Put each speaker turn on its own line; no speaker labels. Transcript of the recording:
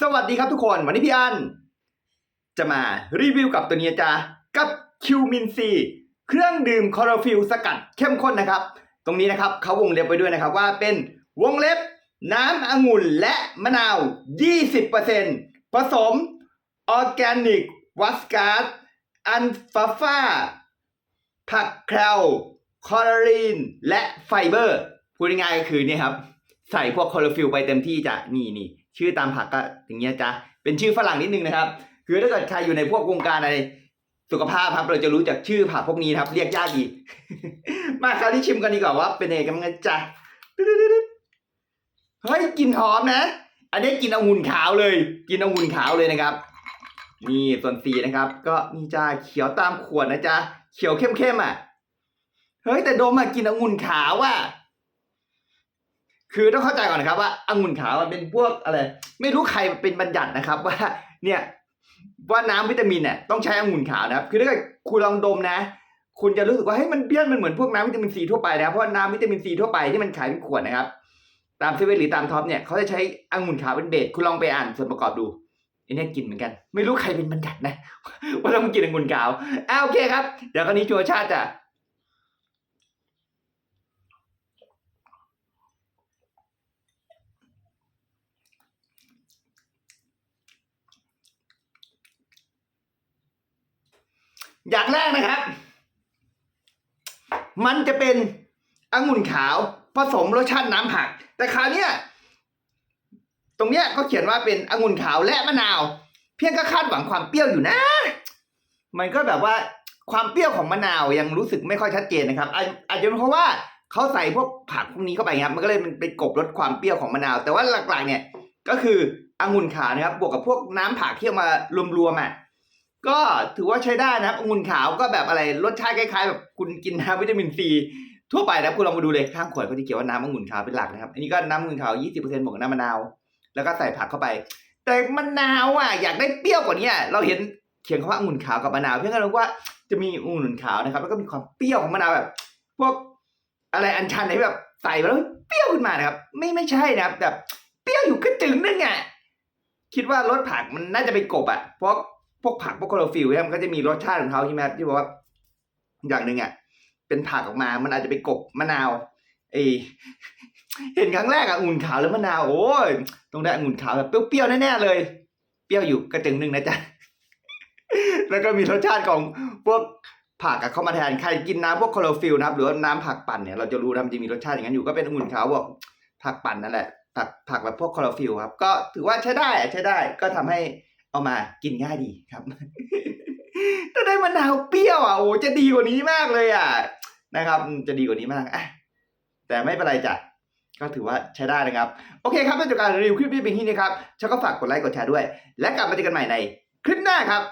สวัสดีครับทุกคน วันนี้พี่อัน จะมารีวิวกับตัวนี้จ้ากับคิวมินซีเครื่องดื่มคอร์ฟิลสกัดเข้มข้นนะครับ ตรงนี้นะครับเขาวงเล็บไปด้วยนะครับว่าเป็นวงเล็บน้ำองุ่นและมะนาว 20%ผสมออร์แกนิกวัสการ์ดอันฟาฟาผักแคลคอร์ลีน และไฟเบอร์ พูดง่ายๆก็คือเนี่ยครับ ใส่พวกคอร์ฟิลไปเต็มที่จ้ะนี่นี่ ชื่อตามผักก็อย่างเงี้ยจ้ะเป็นชื่อฝรั่งนิดนึงนะครับ คือถ้าเกิดใครอยู่ในพวกวงการอะไรสุขภาพครับเราจะรู้จักชื่อผักพวกนี้ครับ เรียกยากดีมาคราวนี้ชิมกันดีกว่าว่าเป็นยังไงกันจ้ะเฮ้ยกลิ่นหอมนะ อันนี้กินองุ่นขาวเลย กินองุ่นขาวเลยนะครับ นี่ส่วนสีนะครับ ก็นี่จ้าเขียวตามขวดนะจ๊ะเขียวเข้มๆอะ เฮ้ยแต่ดมอะกินองุ่นขาวอะ คือต้องเข้าใจก่อนนะครับว่าองุ่นขาวมันเป็นพวกอะไร ไม่รู้ใครเป็นบัญญัตินะครับว่าเนี่ยว่าน้ำวิตามินเนี่ยต้องใช้องุ่นขาวนะครับ คือถ้าเกิดคุณลองดมนะ คุณจะรู้สึกว่าเฮ้ยมันเปรี้ยวมันเหมือนพวกน้ำวิตามินซีทั่วไปนะครับเพราะน้ำวิตามินซีทั่วไปที่มันขายเป็นขวดนะครับ ตามเซเว่นหรือตามท็อปเนี่ยเขาจะใช้องุ่นขาวเป็นเบสคุณลองไปอ่านส่วนประกอบดูอันนี้กินเหมือนกัน ไม่รู้ใครเป็นบัญญัตินะว่าต้องกินองุ่นขาวอ่าโอเคครับเดี๋ยวคราวนี้ชัวชาติจะ อย่างแรกนะครับ มันจะเป็นองุ่นขาวผสมรสชาติน้ำผัก แต่คราวเนี้ยตรงเนี้ยเขาเขียนว่าเป็นองุ่นขาวและมะนาว เพียงก็คาดหวังความเปรี้ยวอยู่นะ มันก็แบบว่าความเปรี้ยวของมะนาวยังรู้สึกไม่ค่อยชัดเจนนะครับ อาจจะเป็นเพราะว่าเขาใส่พวกผักพวกนี้เข้าไปครับ มันก็เลยมันไปกบลดความเปรี้ยวของมะนาว แต่ว่าหลักๆเนี่ยก็คือองุ่นขาวนะครับ บวกกับพวกน้ำผักที่เอามารวมๆอะ ก็ถือว่าใช้ได้นะครับองุ่นขาวก็แบบอะไรรสชาติคล้ายๆแบบคุณกินน้ำวิตามินซีทั่วไปนะคุณลองมาดูเลยข้างขวดเขาจะเขียนว่าน้ำองุ่นขาวเป็นหลักนะครับ อันนี้ก็น้ำองุ่นขาว 20%บวกกับน้ำมะนาว แล้วก็ใส่ผักเข้าไป แต่มะนาวอะอยากได้เปรี้ยวกว่านี้เราเห็นเขียนคำว่าองุ่นขาวกับมะนาวเพียงแค่รู้ว่าจะมีองุ่นขาวนะครับ แล้วก็มีความเปรี้ยวของมะนาวแบบ พวกอะไรอัญชันที่แบบใส่ไปแล้วเปรี้ยวขึ้นมานะครับ ไม่ไม่ใช่นะครับแบบเปรี้ยวอยู่กระจึงนึงอะคิดว่ารสผักมันน่าจะไปกบอะเพราะ วกผักพวกคลอโรฟิลเนี่ยมันก็จะมีรสชาติของเขาใช่ไหมที่บอกว่าอย่างหนึ่งอะเป็นผักออกมามันอาจจะไปกบมะนาวเอเห็นครั้งแรกอะองุ่นขาวแล้วมะนาวโอ้ยต้องได้องุ่นขาวแบบเปรี้ยวๆแน่ๆเลย เปรี้ยวอยู่กระจึงหนึ่งนะจ๊ะแล้วก็มีรสชาติของพวกผักเข้ามาแทนใครกินน้ำพวกคลอโรฟิลนะครับหรือว่าน้ำผักปั่นเนี่ยเราจะรู้นะมันจะมีรสชาติอย่างนั้นอยู่ก็เป็นองุ่นขาวบอกผักปั่นนั่นแหละผักผักแบบพวกคลอโรฟิลครับ ก็ถือว่าใช้ได้ใช้ได้ก็ทำให้ เอามากินง่ายดีครับ ถ้าได้มะนาวเปรี้ยวอะโอ้จะดีกว่านี้มากเลยอะนะครับ จะดีกว่านี้มากอะแต่ไม่เป็นไรจ้ะก็ถือว่าใช้ได้นะครับ โอเคครับเป็นจบการรีวิวคลิปนี้เป็นที่นี้ครับฉันก็ฝากกดไลค์กดแชร์ด้วย และกลับมาเจอกันใหม่ในคลิปหน้าครับ